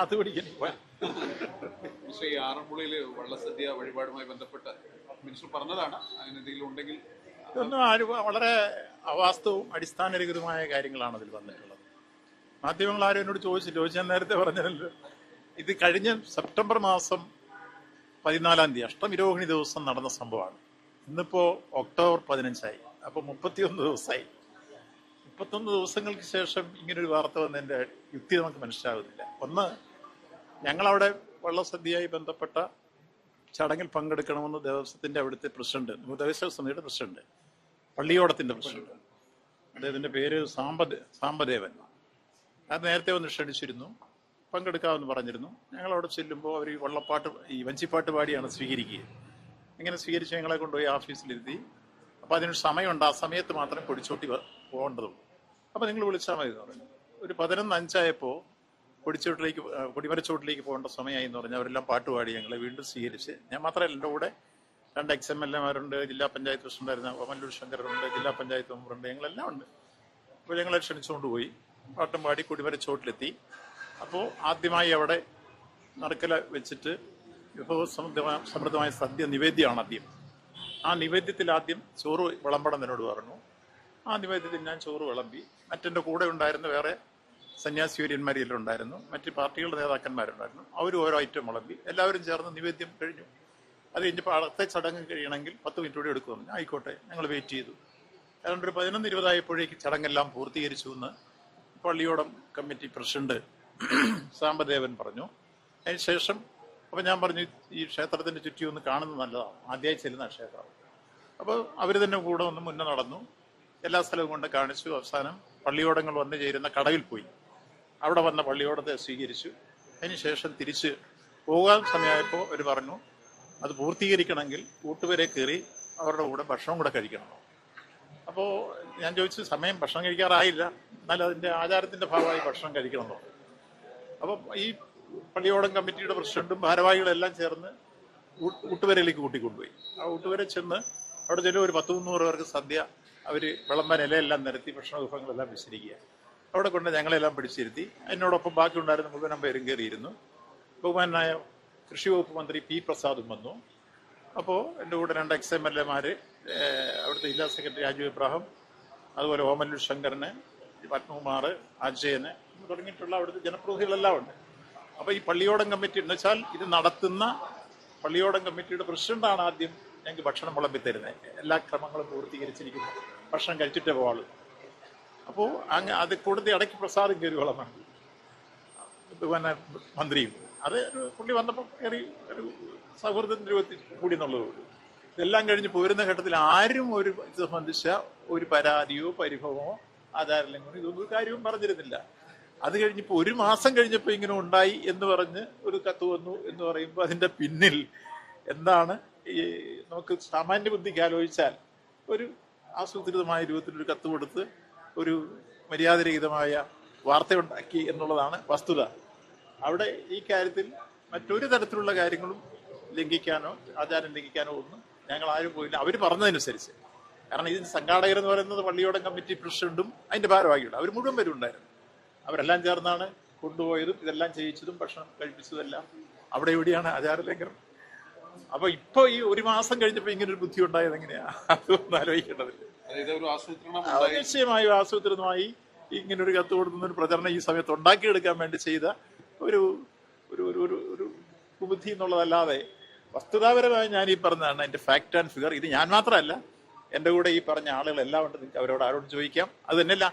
അത് പിടിക്കാൻ പക്ഷേ ഈ ആറന്മുളയിൽ വള്ളസദ്യ വഴിപാടുമായി ബന്ധപ്പെട്ട് മിനിസ്റ്റർ പറഞ്ഞതാണ്. അങ്ങനെ എന്തെങ്കിലും ഉണ്ടെങ്കിൽ ഇതൊന്നും ആരും വളരെ അവാസ്തവും അടിസ്ഥാനരഹിതമായ കാര്യങ്ങളാണ് അതിൽ വന്നിട്ടുള്ളത്. മാധ്യമങ്ങൾ ആരും എന്നോട് ചോദിച്ചില്ല. ചോദിച്ചാൽ ഞാൻ നേരത്തെ പറഞ്ഞല്ലോ. ഇത് കഴിഞ്ഞ സെപ്റ്റംബർ മാസം പതിനാലാം തീയതി അഷ്ടമിരോഹിണി ദിവസം നടന്ന സംഭവമാണ്. ഇന്നിപ്പോ ഒക്ടോബർ പതിനഞ്ചായി. അപ്പൊ മുപ്പത്തിയൊന്ന് ദിവസമായി. മുപ്പത്തൊന്ന് ദിവസങ്ങൾക്ക് ശേഷം ഇങ്ങനൊരു വാർത്ത വന്നതിന്റെ യുക്തി നമുക്ക് മനസ്സിലാവുന്നില്ല. ഒന്ന് ഞങ്ങളവിടെ വള്ളസദ്യയായി ബന്ധപ്പെട്ട ചടങ്ങിൽ പങ്കെടുക്കണമെന്ന് ദേവസ്വത്തിന്റെ അവിടുത്തെ പ്രസിഡന്റ് ദേവസ്വ സമിതിയുടെ പ്രസിഡന്റ് പള്ളിയോടത്തിന്റെ പ്രസിഡന്റ്. അദ്ദേഹത്തിന്റെ പേര് സാമ്പദ സാമ്പദേവൻ അത് നേരത്തെ ഒന്ന് ക്ഷണിച്ചിരുന്നു പങ്കെടുക്കാമെന്ന് പറഞ്ഞിരുന്നു. ഞങ്ങൾ അവിടെ ചെല്ലുമ്പോൾ അവർ ഈ വള്ളപ്പാട്ട് ഈ വഞ്ചിപ്പാട്ട് പാടിയാണ് സ്വീകരിക്കുക. ഇങ്ങനെ സ്വീകരിച്ച് ഞങ്ങളെ കൊണ്ടുപോയി ഓഫീസിലിരുത്തി. അപ്പോൾ അതിനൊരു സമയമുണ്ട് ആ സമയത്ത് മാത്രമേ പൊടിച്ചോട്ടി പോകേണ്ടതുള്ളൂ. അപ്പോൾ നിങ്ങൾ വിളിച്ചാൽ മതി പറഞ്ഞു. ഒരു പതിനൊന്ന് അഞ്ചായപ്പോൾ കൊടിച്ചോട്ടിലേക്ക് പൊടിമരച്ചോട്ടിലേക്ക് പോകേണ്ട സമയമായി എന്ന് പറഞ്ഞാൽ അവരെല്ലാം പാട്ട് പാടി ഞങ്ങളെ വീണ്ടും സ്വീകരിച്ച്. ഞാൻ മാത്രമല്ല എന്റെ കൂടെ രണ്ട് എക്സ് എം എൽ എമാരുണ്ട് ജില്ലാ പഞ്ചായത്ത് പ്രസിഡന്റായിരുന്ന ഓമല്ലൂർ ശങ്കറുണ്ട് ജില്ലാ പഞ്ചായത്ത് മെമ്പറുണ്ട് ഞങ്ങളെല്ലാം ഉണ്ട്. അപ്പോൾ ഞങ്ങളെ ക്ഷണിച്ചുകൊണ്ട് പോയി. പാട്ടും പാടി കൊടിമരച്ചോട്ടിലെത്തി അപ്പോൾ ആദ്യമായി അവിടെ നടക്കല വെച്ചിട്ട് വിഭവ സമൃദ്ധമായ സമൃദ്ധമായ സദ്യ നിവേദ്യമാണ് ആദ്യം. ആ നിവേദ്യത്തിൽ ആദ്യം ചോറ് വിളമ്പടം എന്നോട് പറഞ്ഞു. ആ നിവേദ്യത്തിൽ ഞാൻ ചോറ് വിളമ്പി. മറ്റെന്റെ കൂടെ ഉണ്ടായിരുന്ന വേറെ സന്യാസിവര്യന്മാരെല്ലാം ഉണ്ടായിരുന്നു മറ്റ് പാർട്ടികളുടെ നേതാക്കന്മാരുണ്ടായിരുന്നു. അവർ ഓരോ ഐറ്റം വിളമ്പി എല്ലാവരും ചേർന്ന് നിവേദ്യം കഴിഞ്ഞു. അത് കഴിഞ്ഞപ്പോൾ അടുത്ത ചടങ്ങ് കഴിയണമെങ്കിൽ പത്ത് മിനിറ്റ് കൂടി എടുക്കുമെന്ന് ആയിക്കോട്ടെ ഞങ്ങൾ വെയിറ്റ് ചെയ്തു. അതുകൊണ്ട് ഒരു പതിനൊന്ന് ഇരുപതായപ്പോഴേക്ക് ചടങ്ങെല്ലാം പൂർത്തീകരിച്ചു എന്ന് പള്ളിയോടം കമ്മിറ്റി പ്രസിഡന്റ് സാമ്പദേവൻ പറഞ്ഞു. അതിനുശേഷം അപ്പം ഞാൻ പറഞ്ഞു ഈ ക്ഷേത്രത്തിന്റെ ചുറ്റി ഒന്ന് കാണുന്നത് നല്ലതാണ്. ആദ്യമായി ചെല്ലുന്ന ക്ഷേത്രം അപ്പോൾ അവർ തന്നെ കൂടെ ഒന്ന് മുന്നേ നടന്നു. എല്ലാ സ്ഥലവും കൊണ്ട് കാണിച്ചു. അവസാനം പള്ളിയോടങ്ങൾ വന്നു ചേരുന്ന കടവിൽ പോയി. അവിടെ വന്ന പള്ളിയോടത്തെ സ്വീകരിച്ചു. അതിനുശേഷം തിരിച്ച് പോകാൻ സമയമായപ്പോൾ അവർ പറഞ്ഞു അത് പൂർത്തീകരിക്കണമെങ്കിൽ കൂട്ടുപേരെ കയറി അവരുടെ കൂടെ ഭക്ഷണം കൂടെ കഴിക്കണം. അപ്പോൾ ഞാൻ ചോദിച്ചു സമയം ഭക്ഷണം കഴിക്കാറായില്ല. എന്നാൽ അതിന്റെ ആചാരത്തിന്റെ ഭാഗമായി ഭക്ഷണം കഴിക്കണമെന്നോ? അപ്പോൾ ഈ പള്ളിയോടം കമ്മിറ്റിയുടെ പ്രസിഡന്റും ഭാരവാഹികളെല്ലാം ചേർന്ന് കൂട്ടുപേരയിലേക്ക് കൂട്ടിക്കൊണ്ടുപോയി. ആ കൂട്ടുപേരെ ചെന്ന് അവിടെ ചെല്ലും ഒരു പത്ത് മുന്നൂറ് പേർക്ക് സദ്യ അവർ വിളമ്പാൻ ഇലയെല്ലാം നിരത്തി ഭക്ഷണ വിഭവങ്ങളെല്ലാം വിശരിക്കുക അവിടെ കൊണ്ട് ഞങ്ങളെല്ലാം പിടിച്ചിരുത്തി. എന്നോടൊപ്പം ബാക്കി ഉണ്ടായിരുന്ന മുഴുവൻ പേരും കയറിയിരുന്നു. ബഹുമാനായ കൃഷി വകുപ്പ് മന്ത്രി പി പ്രസാദും വന്നു. അപ്പോൾ എന്റെ കൂടെ രണ്ട് എക്സ് എം എൽ എമാർ അവിടുത്തെ ജില്ലാ സെക്രട്ടറി രാജു ഇബ്രാഹിം അതുപോലെ ഓമല്ലൂർ ശങ്കറിന് പത്മകുമാർ അജയന് തുടങ്ങിയിട്ടുള്ള അവിടുത്തെ ജനപ്രതിനിധികളെല്ലാം ഉണ്ട്. അപ്പോൾ ഈ പള്ളിയോടം കമ്മിറ്റി എന്ന് വെച്ചാൽ ഇത് നടത്തുന്ന പള്ളിയോടം കമ്മിറ്റിയുടെ പ്രസിഡന്റാണ് ആദ്യം ഞങ്ങൾക്ക് ഭക്ഷണം വിളമ്പി എല്ലാ ക്രമങ്ങളും പൂർത്തീകരിച്ചിരിക്കുന്നു. ഭക്ഷണം കഴിച്ചിട്ടേ പോവാളൂ. അപ്പോൾ അങ്ങ് അത് കൂടുതൽ ഇടയ്ക്ക് പ്രസാദം കയറി വിളമ്പാണ് പിന്നെ മന്ത്രിയും. അത് ഒരു പുള്ളി വന്നപ്പോൾ കയറി ഒരു സൗഹൃദത്തിന്റെ രൂപത്തിൽ കൂടി എന്നുള്ളതേ ഇതെല്ലാം കഴിഞ്ഞ് പോരുന്ന ഘട്ടത്തിൽ ആരും ഒരു ഇത് സംബന്ധിച്ച ഒരു പരാതിയോ പരിഭവമോ ആധാരലംഘനമോ ഇതൊന്നും ഒരു കാര്യവും പറഞ്ഞിരുന്നില്ല. അത് കഴിഞ്ഞപ്പോൾ ഒരു മാസം കഴിഞ്ഞപ്പോൾ ഇങ്ങനെ ഉണ്ടായി എന്ന് പറഞ്ഞ് ഒരു കത്ത് വന്നു എന്ന് പറയുമ്പോൾ അതിന്റെ പിന്നിൽ എന്താണ് ഈ നമുക്ക് സാമാന്യ ബുദ്ധിക്ക് ആലോചിച്ചാൽ ഒരു ആസൂത്രിതമായ രൂപത്തിൽ ഒരു കത്ത് കൊടുത്ത് ഒരു മര്യാദരഹിതമായ വാർത്തയുണ്ടാക്കി എന്നുള്ളതാണ് വസ്തുത. അവിടെ ഈ കാര്യത്തിൽ മറ്റൊരു തരത്തിലുള്ള കാര്യങ്ങളും ലംഘിക്കാനോ ആചാരം ലംഘിക്കാനോ ഒന്നും ഞങ്ങൾ ആരും പോയില്ല. അവർ പറഞ്ഞതനുസരിച്ച്. കാരണം ഇതിന് സംഘാടകർ എന്ന് പറയുന്നത് പള്ളിയോടം കമ്മിറ്റി പ്രസിഡന്റും അതിന്റെ ഭാരവാഹിയുണ്ട് അവർ മുഴുവൻ പേരും ഉണ്ടായിരുന്നു. അവരെല്ലാം ചേർന്നാണ് കൊണ്ടുപോയതും ഇതെല്ലാം ചെയ്യിച്ചതും ഭക്ഷണം കഴിപ്പിച്ചതും എല്ലാം അവിടെ എവിടെയാണ് ആചാരലംഘനം? അപ്പൊ ഇപ്പൊ ഈ ഒരു മാസം കഴിഞ്ഞപ്പോ ഇങ്ങനെ ഒരു ബുദ്ധി ഉണ്ടായത് എങ്ങനെയാ? അതൊന്നും ആലോചിക്കേണ്ടതില്ല. നിശ്ചയമായും ആസൂത്രിതമായി ഇങ്ങനെ ഒരു കത്ത് കൊടുക്കുന്ന ഒരു പ്രചരണം ഈ സമയത്ത് ഉണ്ടാക്കിയെടുക്കാൻ വേണ്ടി ചെയ്ത ഒരു ഒരു ഒരു ഒരു ഒരു കുബുദ്ധി എന്നുള്ളതല്ലാതെ വസ്തുതാപരമായി ഞാൻ ഈ പറഞ്ഞതാണ്. എന്റെ ഫാക്ട് ആൻഡ് ഫിഗർ ഇത് ഞാൻ മാത്രമല്ല എന്റെ കൂടെ ഈ പറഞ്ഞ ആളുകളെല്ലാം ഉണ്ട്. നിങ്ങൾക്ക് അവരോട് ആരോട് ചോദിക്കാം. അത് തന്നെയല്ല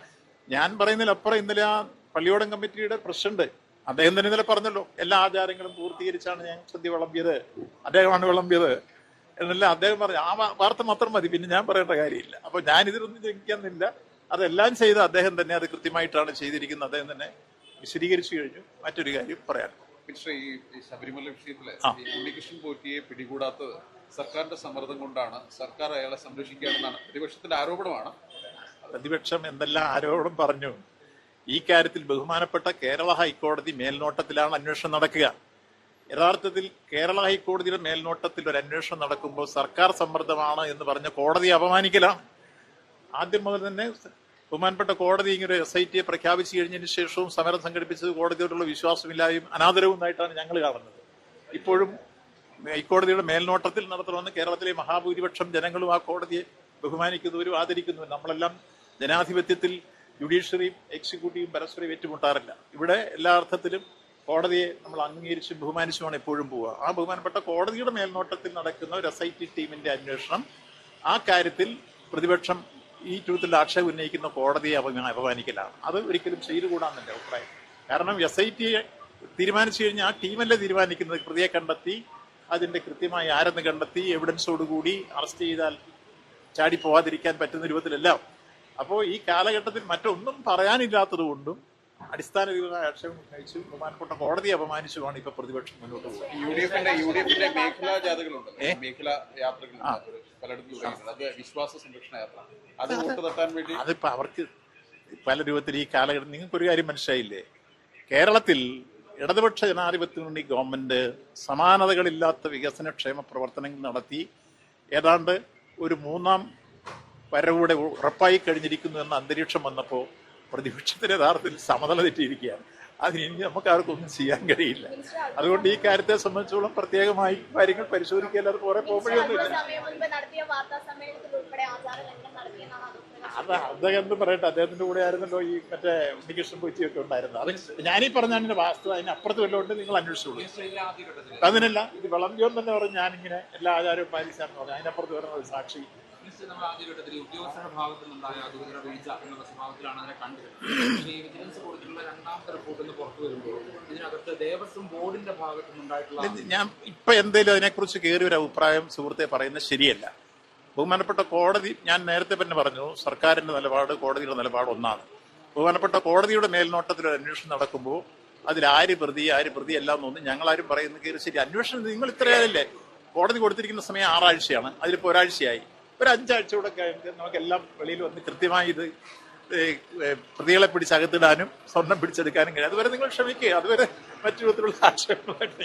ഞാൻ പറയുന്നതിലപ്പുറം ഇന്നലെ ആ പള്ളിയോടം കമ്മിറ്റിയുടെ പ്രസിഡന്റ് അദ്ദേഹം തന്നെ ഇന്നലെ പറഞ്ഞല്ലോ എല്ലാ ആചാരങ്ങളും പൂർത്തീകരിച്ചാണ് ഞാൻ സദ്യ വിളമ്പിയത് അദ്ദേഹമാണ് വിളമ്പിയത്. എന്നല്ല അദ്ദേഹം പറഞ്ഞു ആ വാർത്ത മാത്രം മതി പിന്നെ ഞാൻ പറയേണ്ട കാര്യമില്ല. അപ്പൊ ഞാൻ ഇതിലൊന്നും ജനിക്കുന്നില്ല അതെല്ലാം ചെയ്ത് അദ്ദേഹം തന്നെ അത് കൃത്യമായിട്ടാണ് ചെയ്തിരിക്കുന്നത്. അദ്ദേഹം തന്നെ വിശദീകരിച്ചു കഴിഞ്ഞു. മറ്റൊരു കാര്യം പറയാം. ഈ ശബരിമല വിഷയത്തിൽ ഉണ്ണികൃഷ്ണൻ പോറ്റിയെ പിടികൂടാത്തത് സർക്കാരിന്റെ സമ്മർദ്ദം കൊണ്ടാണ്. സർക്കാർ അയാളെ സംരക്ഷിക്കുകയാണെന്നാണ് പ്രതിപക്ഷത്തിന്റെ ആരോപണമാണ്. പ്രതിപക്ഷം എന്തെല്ലാം ആരോപണം പറഞ്ഞു. ഈ കാര്യത്തിൽ ബഹുമാനപ്പെട്ട കേരള ഹൈക്കോടതി മേൽനോട്ടത്തിലാണ് അന്വേഷണം നടക്കുക. യഥാർത്ഥത്തിൽ കേരള ഹൈക്കോടതിയുടെ മേൽനോട്ടത്തിൽ ഒരു അന്വേഷണം നടക്കുമ്പോൾ സർക്കാർ സമ്മർദ്ദമാണ് എന്ന് പറഞ്ഞ കോടതി അപമാനിക്കലാണ് ആദ്യം മുതൽ തന്നെ ബഹുമാനപ്പെട്ട കോടതി ഇങ്ങനെ എസ് ഐ ടിയെ പ്രഖ്യാപിച്ചു കഴിഞ്ഞതിന് ശേഷവും സമരം സംഘടിപ്പിച്ചത് കോടതിയോടുള്ള വിശ്വാസമില്ലായും അനാദരവും ആയിട്ടാണ് ഞങ്ങൾ കാണുന്നത്. ഇപ്പോഴും ഹൈക്കോടതിയുടെ മേൽനോട്ടത്തിൽ നടത്തണമെന്ന് കേരളത്തിലെ മഹാഭൂരിപക്ഷം ജനങ്ങളും ആ കോടതിയെ ബഹുമാനിക്കുന്നവരും ആദരിക്കുന്നവരും നമ്മളെല്ലാം ജനാധിപത്യത്തിൽ ജുഡീഷ്യറിയും എക്സിക്യൂട്ടീവും പരസ്പരം ഏറ്റുമുട്ടാറില്ല. ഇവിടെ എല്ലാ അർത്ഥത്തിലും കോടതിയെ നമ്മൾ അംഗീകരിച്ച് ബഹുമാനിച്ചുമാണ് എപ്പോഴും പോവുക. ആ ബഹുമാനപ്പെട്ട കോടതിയുടെ മേൽനോട്ടത്തിൽ നടക്കുന്ന ഒരു എസ് ഐ ടി ടീമിന്റെ അന്വേഷണം ആ കാര്യത്തിൽ പ്രതിപക്ഷം ഈ ട്യൂത്തിൽ ആക്ഷേപം ഉന്നയിക്കുന്ന കോടതിയെ അപമാ- അപമാനിക്കലാണ്. അത് ഒരിക്കലും ചെയ്തുകൂടാന്ന് അഭിപ്രായം. കാരണം എസ് ഐ ടി തീരുമാനിച്ചു കഴിഞ്ഞാൽ ആ ടീമല്ലേ തീരുമാനിക്കുന്നത്? പ്രതിയെ കണ്ടെത്തി അതിന്റെ കൃത്യമായി ആരെന്ന് കണ്ടെത്തി എവിഡൻസോടുകൂടി അറസ്റ്റ് ചെയ്താൽ ചാടി പോവാതിരിക്കാൻ പറ്റുന്ന രൂപത്തിലല്ല. അപ്പോൾ ഈ കാലഘട്ടത്തിൽ മറ്റൊന്നും പറയാനില്ലാത്തത് കൊണ്ടും അടിസ്ഥാനപരമായ ആക്ഷേപം ഉന്നയിച്ചു. ബഹുമാനപ്പെട്ട കോടതിയെ അപമാനിച്ചുമാണ് ഇപ്പൊ പ്രതിപക്ഷം മുന്നോട്ട് പോകുന്നത്. യു ഡി എഫിന്റെ യു ഡി എഫിന്റെ മേഖലാ ജാഥകളുണ്ട് മേഖലാ യാത്രകൾ പലയിടത്തും അത് വിശ്വാസ സംരക്ഷണ യാത്ര അത് വോട്ട് തട്ടാൻ വേണ്ടി അതിപ്പോ അവർക്ക് പല രൂപത്തിൽ ഈ കാലഘട്ടം നിങ്ങൾക്കൊരു കാര്യം മനസ്സിലായില്ലേ? കേരളത്തിൽ ഇടതുപക്ഷ ജനാധിപത്യ മുന്നണി ഗവൺമെന്റ് സമാനതകളില്ലാത്ത വികസനക്ഷേമ പ്രവർത്തനങ്ങൾ നടത്തി ഏതാണ്ട് ഒരു മൂന്നാം വരവൂടെ ഉറപ്പായി കഴിഞ്ഞിരിക്കുന്നു എന്ന അന്തരീക്ഷം വന്നപ്പോൾ പ്രതിപക്ഷത്തിന് യഥാർത്ഥത്തിൽ സമതല തെറ്റിയിരിക്കുകയാണ്. അതിന് ഇനി നമുക്ക് ആർക്കൊന്നും ചെയ്യാൻ കഴിയില്ല. അതുകൊണ്ട് ഈ കാര്യത്തെ സംബന്ധിച്ചോളം പ്രത്യേകമായി കാര്യങ്ങൾ പരിശോധിക്കാതെ കുറെ പോകുമ്പോഴൊന്നുമില്ല സമയം മുൻപ് നടത്തിയ വാർത്താ സമ്മേളനത്തിൽ ഉൾപ്പെടെ ആചാര ലംഘനം നടത്തിയെന്നാണ് ആരോപണം അത് അദ്ദേഹം എന്ത് പറയട്ടെ അദ്ദേഹത്തിന്റെ കൂടെ ആയിരുന്നല്ലോ ഈ മറ്റേ ഉണ്ണികൃഷ്ണൻ പൊയ്ത്തിയൊക്കെ ഉണ്ടായിരുന്നത്. അത് ഞാനീ പറഞ്ഞ അതിന്റെ വാസ്തവ അതിന് അപ്പുറത്ത് വല്ലതുകൊണ്ട് നിങ്ങൾ അന്വേഷിച്ചോളൂ. അതിനല്ല ഇത് വിളമ്പിയോൻ തന്നെ പറഞ്ഞു ഞാനിങ്ങനെ എല്ലാ ആചാരവും പാലിച്ചാന്ന് പറഞ്ഞു. അതിനപ്പുറത്ത് വരുന്ന ഒരു സാക്ഷി. ഉദ്യോഗസ്ഥരുടെ ഭാഗത്തു നിന്നുണ്ടായ ഗുരുതര വീഴ്ച എന്നുള്ള സ്വഭാവത്തിലാണ് അതിനെ കണ്ടത്. പക്ഷേ ഈ വിജിലൻസ് കൊടുത്തിട്ടുള്ള രണ്ടാമത്തെ പുറത്തു വരുമ്പോൾ ഇതിനകത്ത് ദേവസ്വം ബോർഡിന്റെ ഭാഗത്തു നിന്നുണ്ടായിട്ടുള്ള ഞാൻ ഇപ്പൊ എന്തേലും അതിനെക്കുറിച്ച് കയറി ഒരു അഭിപ്രായം സുഹൃത്തെ പറയുന്നത് ശരിയല്ല. ബഹുമാനപ്പെട്ട കോടതി ഞാൻ നേരത്തെ തന്നെ പറഞ്ഞു സർക്കാരിന്റെ നിലപാട് കോടതിയുടെ നിലപാട് ഒന്നാണ്. ബഹുമാനപ്പെട്ട കോടതിയുടെ മേൽനോട്ടത്തിൽ ഒരു അന്വേഷണം നടക്കുമ്പോൾ അതിൽ ആര് പ്രതി ആര് പ്രതി എല്ലാം എന്നൊന്നും ഞങ്ങളാരും പറയുന്നത് കയറി ശരി അന്വേഷണം നിങ്ങൾ ഇത്രയല്ലേ കോടതി കൊടുത്തിരിക്കുന്ന സമയം ആറാഴ്ചയാണ്. അതിലിപ്പോൾ ഒരാഴ്ചയായി. ഒരു അഞ്ചാഴ്ച കൂടെ നമുക്കെല്ലാം വെളിയിൽ വന്ന് കൃത്യമായി ഇത് പ്രതികളെ പിടിച്ചകത്തിടാനും സ്വർണം പിടിച്ചെടുക്കാനും കഴിയും. അതുവരെ നിങ്ങൾ ക്ഷമിക്കുക. അതുവരെ മറ്റു വിധത്തിലുള്ള ആക്ഷേപങ്ങളായിട്ട്